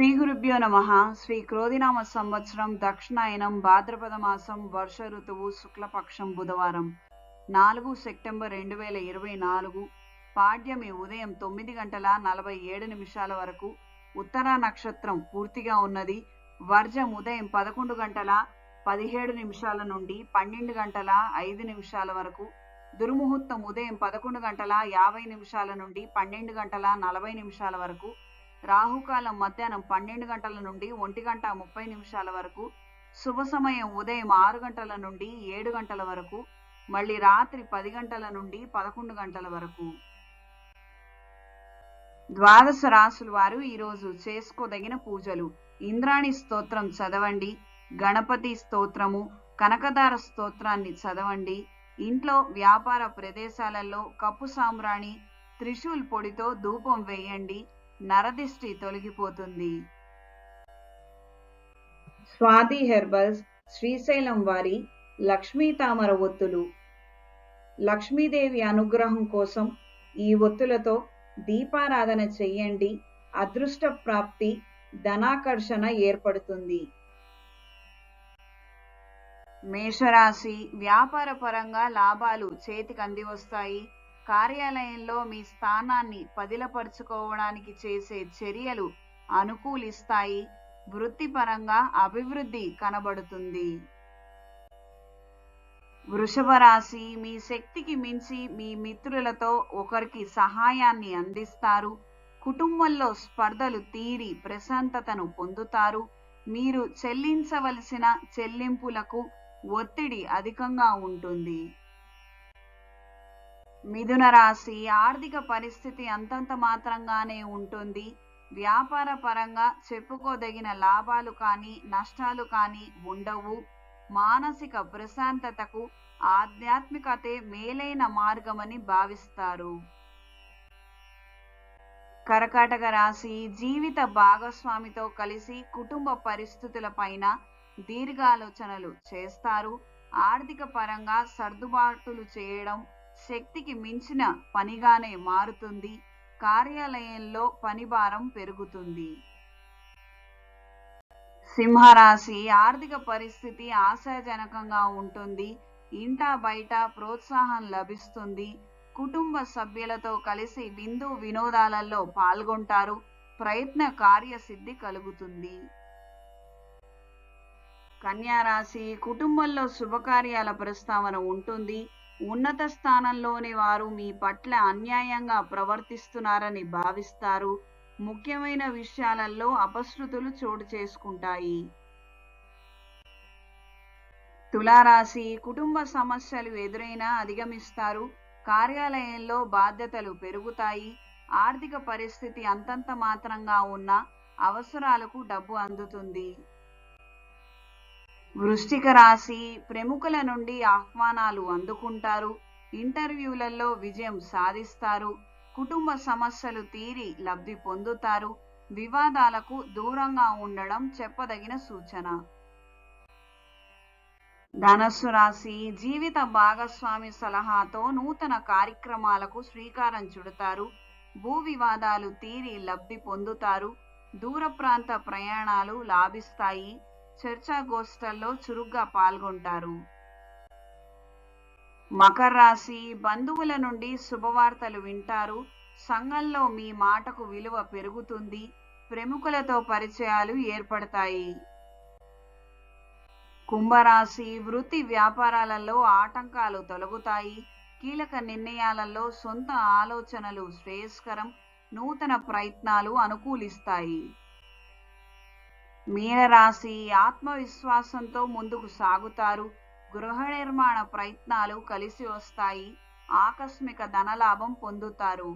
శ్రీ గురుభ్యో నమ. శ్రీ క్రోధినామ సంవత్సరం దక్షిణాయనం భాద్రపద మాసం వర్ష ఋతువు శుక్లపక్షం బుధవారం. నాలుగు సెప్టెంబర్ రెండు వేల ఇరవై నాలుగు పాడ్యమి ఉదయం తొమ్మిది గంటల నలభై ఏడు నిమిషాల వరకు ఉత్తర నక్షత్రం పూర్తిగా ఉన్నది. వర్జం ఉదయం పదకొండు గంటల పదిహేడు నిమిషాల నుండి పన్నెండు గంటల ఐదు నిమిషాల వరకు దుర్ముహూర్తం ఉదయం పదకొండు గంటల యాభై నిమిషాల నుండి పన్నెండు గంటల నలభై నిమిషాల వరకు రాహుకాలం మధ్యాహ్నం పన్నెండు గంటల నుండి ఒంటి గంట ముప్పై నిమిషాల వరకు శుభ సమయం ఉదయం ఆరు గంటల నుండి ఏడు గంటల వరకు మళ్ళీ రాత్రి పది గంటల నుండి పదకొండు గంటల వరకు. ద్వాదశ రాసుల వారు ఈరోజు చేసుకోదగిన పూజలు. ఇంద్రాణి స్తోత్రం చదవండి గణపతి స్తోత్రము కనకదార స్తోత్రాన్ని చదవండి. ఇంట్లో వ్యాపార ప్రదేశాలలో కప్పు సాంబ్రాణి త్రిశూల్ పొడితో ధూపం వేయండి. నరదిష్టి తొలగిపోతుంది. స్వాతి హెర్బల్స్ శ్రీశైలం వారి లక్ష్మీ తామర ఒత్తులు. లక్ష్మీదేవి అనుగ్రహం కోసం ఈ ఒత్తులతో దీపారాధన చెయ్యండి. అదృష్ట ప్రాప్తి ధనాకర్షణ ఏర్పడుతుంది. మేషరాశి వ్యాపార పరంగా లాభాలు చేతికి అంది వస్తాయి కార్యాలయంలో మీ స్థానాన్ని పదిలపరుచుకోవడానికి చేసే చర్యలు అనుకూలిస్తాయి. వృత్తిపరంగా అభివృద్ధి కనబడుతుంది. వృషభ రాశి మీ శక్తికి మించి మీ మిత్రులతో ఒకరికి సహాయాన్ని అందిస్తారు. కుటుంబంలో స్పర్ధలు తీరి ప్రశాంతతను పొందుతారు. మీరు చెల్లించవలసిన చెల్లింపులకు ఒత్తిడి అధికంగా ఉంటుంది. మిథున రాశి ఆర్థిక పరిస్థితి అంతంత మాత్రంగానే ఉంటుంది. వ్యాపార పరంగా చెప్పుకోదగిన లాభాలు కానీ నష్టాలు కానీ ఉండవు. మానసిక ప్రశాంతతకు ఆధ్యాత్మికతే మేలైన మార్గమని భావిస్తారు. కరకాటక రాశి జీవిత భాగస్వామితో కలిసి కుటుంబ పరిస్థితులపైన దీర్ఘాలోచనలు చేస్తారు. ఆర్థిక పరంగా సర్దుబాటులు చేయడం శక్తికి మించిన పనిగానే మారుతుంది. కార్యాలయంలో పనిభారం పెరుగుతుంది. సింహరాశి ఆర్థిక పరిస్థితి ఆశాజనకంగా ఉంటుంది. ఇంటా బయట ప్రోత్సాహం లభిస్తుంది. కుటుంబ సభ్యులతో కలిసి విందు వినోదాలలో పాల్గొంటారు. ప్రయత్న కార్యసిద్ధి కలుగుతుంది. కన్యారాశి కుటుంబంలో శుభకార్యాల ప్రస్తావన ఉంటుంది. ఉన్నత స్థానంలోని వారు మీ పట్ల అన్యాయంగా ప్రవర్తిస్తున్నారని భావిస్తారు. ముఖ్యమైన విషయాలలో అపశృతులు చోటు చేసుకుంటాయి. తులారాశి కుటుంబ సమస్యలు ఎదురైనా అధిగమిస్తారు. కార్యాలయంలో బాధ్యతలు పెరుగుతాయి. ఆర్థిక పరిస్థితి అంతంత మాత్రంగా ఉన్న అవసరాలకు డబ్బు అందుతుంది. వృష్టిక రాశి ప్రముఖుల నుండి ఆహ్వానాలు అందుకుంటారు. ఇంటర్వ్యూలలో విజయం సాధిస్తారు. కుటుంబ సమస్యలు తీరి లబ్ధి పొందుతారు. వివాదాలకు దూరంగా ఉండడం చెప్పదగిన సూచన. ధనస్సు రాశి జీవిత భాగస్వామి సలహాతో నూతన కార్యక్రమాలకు శ్రీకారం చుడతారు. భూ వివాదాలు తీరి లబ్ధి పొందుతారు. దూర ప్రాంత ప్రయాణాలు లాభిస్తాయి. చర్చాగోష్ఠల్లో చురుగ్గా పాల్గొంటారు. మకర రాశి బంధువుల నుండి శుభవార్తలు వింటారు. సంఘంలో మీ మాటకు విలువ పెరుగుతుంది. ప్రముఖులతో పరిచయాలు ఏర్పడతాయి. కుంభరాశి వృత్తి వ్యాపారాలలో ఆటంకాలు తొలగుతాయి. కీలక నిర్ణయాలలో సొంత ఆలోచనలు శ్రేయస్కరం నూతన ప్రయత్నాలు అనుకూలిస్తాయి. మీనరాశి ఆత్మవిశ్వాసంతో ముందుకు సాగుతారు. గృహ నిర్మాణ ప్రయత్నాలు కలిసి వస్తాయి. ఆకస్మిక ధనలాభం పొందుతారు.